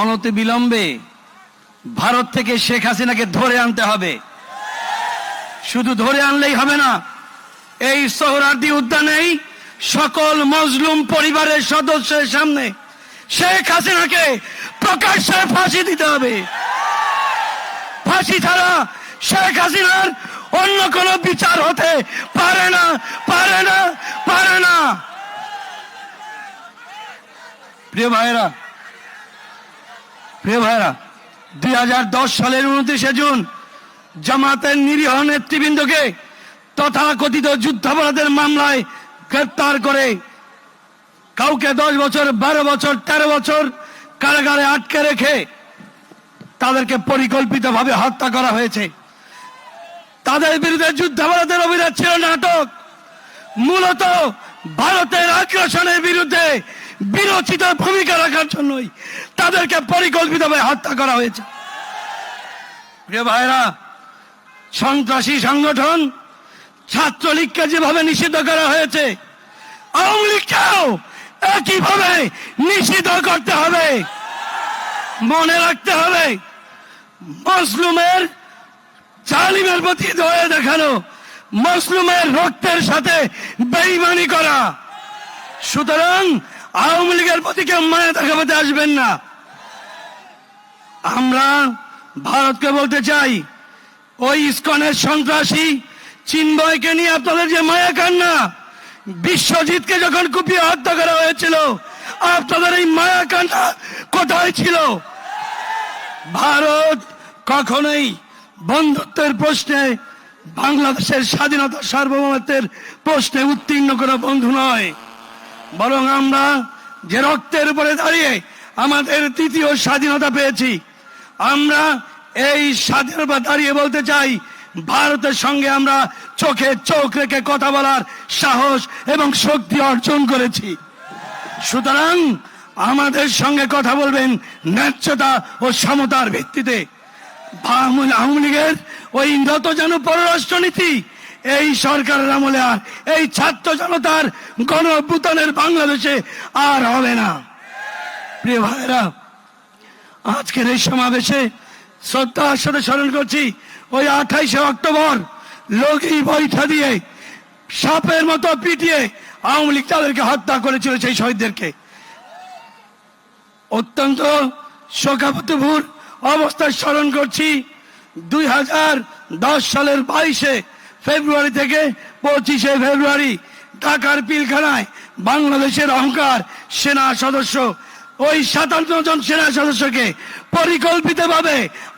অনতি বিলম্বে ভারত থেকে শেখ হাসিনাকে ধরে আনতে হবে। শুধু ধরে আনলেই হবে না, এই সোহরার্দি উদ্যানেই সকল মজলুম পরিবারের সদস্যের সামনে শেখ হাসিনাকে প্রকাশ্যে ফাঁসি দিতে হবে। ফাঁসি ছাড়া শেখ হাসিনার অন্য কোনো বিচার হতে পারে না পারে না পারে না। প্রিয় ভাইরা প্রিয় ভাইরা দুই হাজার দশ সালের উনত্রিশে জুন জামাতের নিরীহ নেতৃবৃন্দকে তথাকথিত যুদ্ধাপরাধের মামলায় গ্রেপ্তার করে কাউকে দশ বছর, বারো বছর, তেরো বছর কারাগারে আটকে রেখে তাদেরকে পরিকল্পিতভাবে হত্যা করা হয়েছে। তাদের বিরুদ্ধে যুদ্ধাপরাধের অভিযোগ ছিল নাটক। মূলত ভারতের আগ্রাসনের বিরুদ্ধে বিরোচিত ভূমিকা রাখার জন্যই তাদেরকে পরিকল্পিতভাবে হত্যা করা হয়েছে। প্রিয় ভাইরা সন্ত্রাসী সংগঠন ছাত্রলীগকে যেভাবে নিষিদ্ধ করা হয়েছে, আওয়ামী লীগকেও একইভাবে নিষিদ্ধ করতে হবে। মনে রাখতে হবে, মসলুমের জালিমের প্রতি দয়া দেখানো, মসলুমের রক্তের সাথে বেইমানি করা। সুতরাং আওয়ামী লীগের প্রতি কেউ মায়া দেখাতে আসবেন না। আমরা ভারতকে বলতে চাই, ওই ইস্কনের সন্ত্রাসী চিন্ময়কে নিয়ে আপনাদের যে মায়া কান্না, বিশ্বজিৎকে যখন কুপিয়ে হত্যা করা হয়েছিল, আপনাদের এই মায়া কান্না কোথায় ছিল? ভারত কখনোই বন্ধুত্বের প্রশ্নে বাংলাদেশের স্বাধীনতা সার্বভৌমত্বের প্রশ্নে উত্তীর্ণ করা বন্ধু নয়। বরং আমরা যে রক্তের উপরে দাঁড়িয়ে আমাদের তৃতীয় স্বাধীনতা পেয়েছি, আমরা এই স্বাধীনতা দাঁড়িয়ে বলতে চাই, ভারতের সঙ্গে আমরা চোখে চোখ রেখে কথা বলার সাহস এবং শক্তি অর্জন করেছি। সুতরাং আমাদের সঙ্গে কথা বলবেন ন্যায্যতা ও সমতার ভিত্তিতে। আওয়ামী লীগের ওই নতজানু পররাষ্ট্রনীতি, এই সরকারের আমলে আর এই ছাত্র জনতার গণ বাংলাদেশে আর হবে না। প্রিয় ভাইরা আজকের এই সমাবেশে শ্রদ্ধার সাথে স্মরণ করছি, ওই আঠাইশে অক্টোবর লগি বৈঠা দিয়ে সাপের মতো পিটিয়ে আওয়ামী লীগ তাদেরকে হত্যা করেছিল সেই শহীদদেরকে। অত্যন্ত শোকাবতভূর অবস্থায় স্মরণ করছি। দুই হাজার দশ সালের বাইশে ফেব্রুয়ারি থেকে পঁচিশে ফেব্রুয়ারি ঢাকার পিলখানায় বাংলাদেশের অহংকার সেনা সদস্য, ওই সাতান্ন জন সেনা সদস্যকে পরিকল্পিতভাবে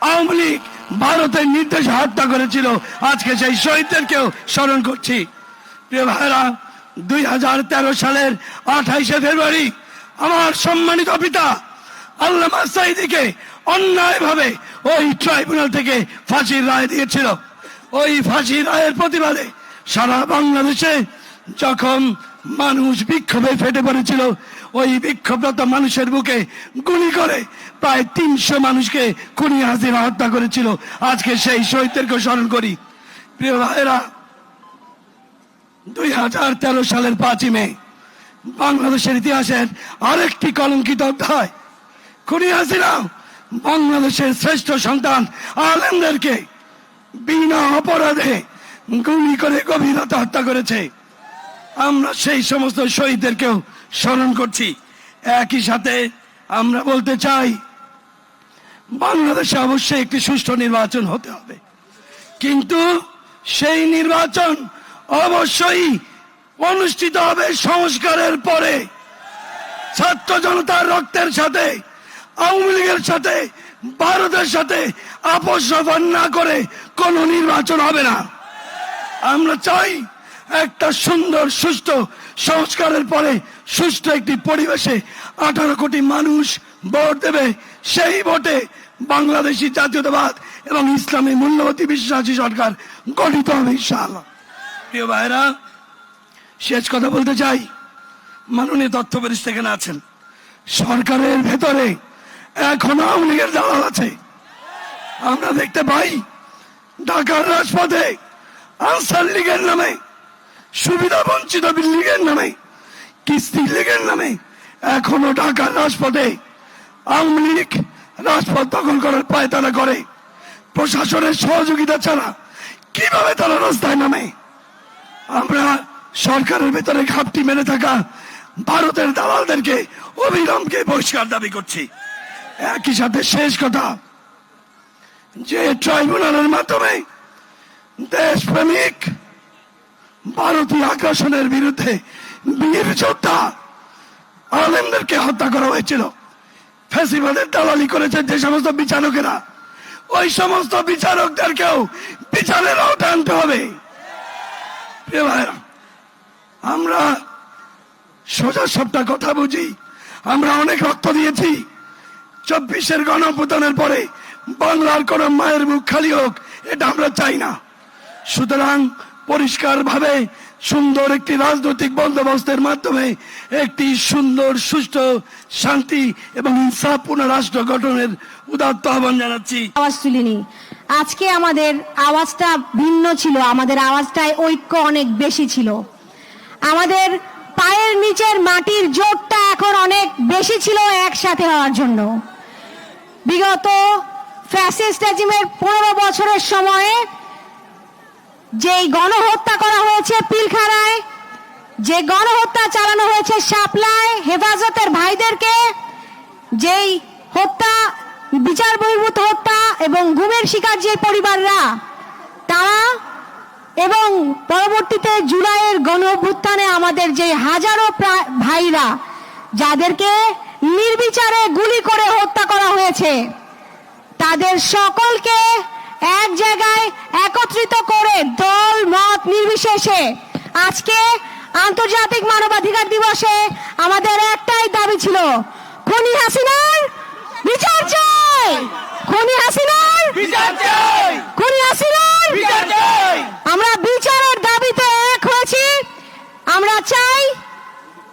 আওয়ামী লীগ ভারতের নির্দেশে হত্যা করেছিল। আজকে সেই শহীদদেরকেও স্মরণ করছি। প্রিয় ভাইরা দুই হাজার তেরো সালের আঠাইশে ফেব্রুয়ারি আমার সম্মানিত পিতা আল্লামা সাইদিকে অন্যায়ভাবে ওই ট্রাইব্যুনাল থেকে ফাঁসির রায় দিয়েছিল। ওই ফাঁসির রায়ের প্রতিবাদে সারা বাংলাদেশে যখন মানুষ বিক্ষোভে ফেটে পড়েছিল, ওই বিক্ষোভরত মানুষের বুকে গুলি করে প্রায় তিনশো মানুষকে খুনি হাজিরা হত্যা করেছিল। আজকে সেই শহীদদেরকে স্মরণ করি। প্রিয় ভাইরা দুই হাজার তেরো সালের পাঁচই মে, বাংলাদেশের ইতিহাসের আরেকটি কলঙ্কিত অধ্যায় হাসিনা, বাংলাদেশের শ্রেষ্ঠ সন্তান আলেমদেরকে বিনা অপরাধে গুলি করে গভীরতা হত্যা করেছে। আমরা সেই সমস্ত শহীদদেরকেও স্মরণ করছি। একই সাথে আমরা বলতে চাই, বাংলাদেশে অবশ্যই একটি সুষ্ঠু নির্বাচন হতে হবে। কিন্তু সেই নির্বাচন অবশ্যই অনুষ্ঠিত হবে সংস্কারের পরে। ছাত্র জনতার রক্তের সাথে আওয়ামী লীগের সাথে, ভারতের সাথে আপোষ না করে কোনো নির্বাচন হবে না। আমরা চাই একটা সুন্দর, সুস্থ সংস্কারের পরে সুস্থ একটি পরিবেশে আঠারো কোটি মানুষ ভোট দেবে। সেই ভোটে বাংলাদেশি জাতীয়তাবাদ এবং ইসলামী মূল্যবতী বিশ্বাসী সরকার গঠিত হবে প্রিয় ভাইরা শেষ কথা বলতে চাই। মাননীয় তথ্য পরিস্থিতি আছেন। সরকারের ভেতরে এখনও আওয়ামী লীগের দালাল আছে। আমরা দেখতে পাই ঢাকার রাজপথে আনসার লীগের নামে, সুবিধা বঞ্চিত লীগের নামে, কিস্তি লীগের নামে এখনও ঢাকার রাজপথে আওয়ামী লীগ রাজপথ দখল করার পায়তারা করে। প্রশাসনের সহযোগিতা ছাড়া কীভাবে তারা রাস্তায় নামে? আমরা সরকারের ভেতরে ঘাপটি মেরে থাকা ভারতের দালালদেরকে অবিরামকে বহিষ্কার দাবি করছি। একই সাথে শেষ কথা। যে ট্রাইব্যুনালের মাধ্যমে দেশপ্রেমিক ভারতীয় আগ্রাসনের বিরুদ্ধে বীর যোদ্ধা আলেমদেরকে হত্যা করা হয়েছিল। ফেসিবাদের দালালি করেছে যে সমস্ত বিচারকেরা। ওই সমস্ত বিচারকদেরকেও বিচারের আওতায় আনতে হবে। আমরা সোজা সবটা কথা বুঝি। আমরা অনেক রক্ত দিয়েছি। চব্বিশের গণপ্রদানের পরে বাংলার কোন মায়ের মুখ খালি হোক, এটা আমরা চাই না। সুতরাং পরিষ্কার ভাবে সুন্দর একটি রাজনৈতিক বন্দোবস্তের মাধ্যমে একটি সুন্দর, সুষ্ঠু, শান্তি এবং ইনসাফপূর্ণ রাষ্ট্র গঠনের উদাত্ত আহ্বান জানাচ্ছি। আওয়াজ তুলিনি। আজকে আমাদের আওয়াজটা ভিন্ন ছিল, আমাদের আওয়াজটায় ঐক্য অনেক বেশি ছিল। আমাদের পায়ের নিচের মাটির জোরটা এখন অনেক বেশি ছিল একসাথে হওয়ার জন্য। বিগত ফ্যাসিস্ট রেজিমের পনেরো বছরের সময়ে যেই গণহত্যা করা হয়েছে পিলখানায়, যে গণহত্যা চালানো হয়েছে শাপলায়, হেফাজতের ভাইদেরকে, যেই হত্যা, বিচার বহির্ভূত হত্যা এবং গুমের শিকার যে পরিবাররা, তারা এবং পরবর্তীতে জুলাইয়ের গণ আমাদের যে হাজারো ভাইরা, যাদেরকে নির্বিচারে গুলি করে হত্যা করা হয়েছে। তাদের সকলকে এক জায়গায় একত্রিত করে দল মত নির্বিশেষে আজকে আন্তর্জাতিক মানবাধিকার দিবসে আমাদের একটাই দাবি ছিল খনি হাসিনার বিচার চাই। খনি হাসিনার বিচার চাই। খনি হাসিনার বিচার চাই। আমরা বিচারের দাবিতে এক হয়েছি। আমরা চাই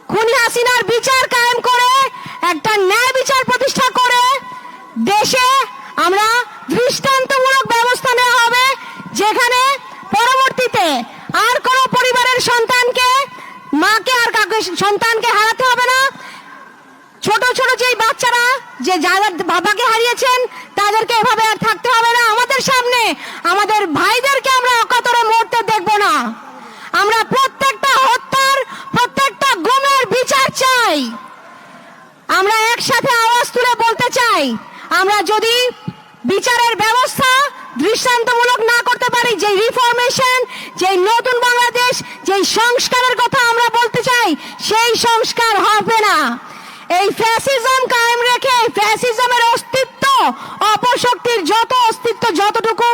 খুনি হাসিনার বিচার কায়েম করে একটা ন্যায় বিচার প্রতিষ্ঠা করে দেশে আমরা দৃষ্টান্তমূলক ব্যবস্থা নেওয়া হবে, যেখানে পরবর্তীতে আর কোনো পরিবারের সন্তানকে, মাকে আর কাকে সন্তানকে হারাতে হবে না। ছোট ছোট যেই বাচ্চারা, যে যাদের বাবাকে হারিয়েছেন, তাদেরকে এভাবে আর থাকতে হবে না। আমাদের সামনে আমাদের ভাইদেরকে আমরা অকাতরে মরতে দেখব না আমরা প্রত্যেকটা হত্যার প্রত্যেকটা গুমের বিচার চাই আমরা একসাথে আওয়াজ তুলে বলতে চাই, আমরা যদি বিচারের ব্যবস্থা দৃষ্টান্তমূলক না করতে পারি যে রিফরমেশন যে নতুন বাংলাদেশ যে সংস্কারের কথা আমরা বলতে চাই, সেই সংস্কার হবে না। এই ফ্যাসিজম কায়েম রেখে ফ্যাসিজমের অস্তিত্ব, অপশক্তির যত অস্তিত্ব, যতটুকু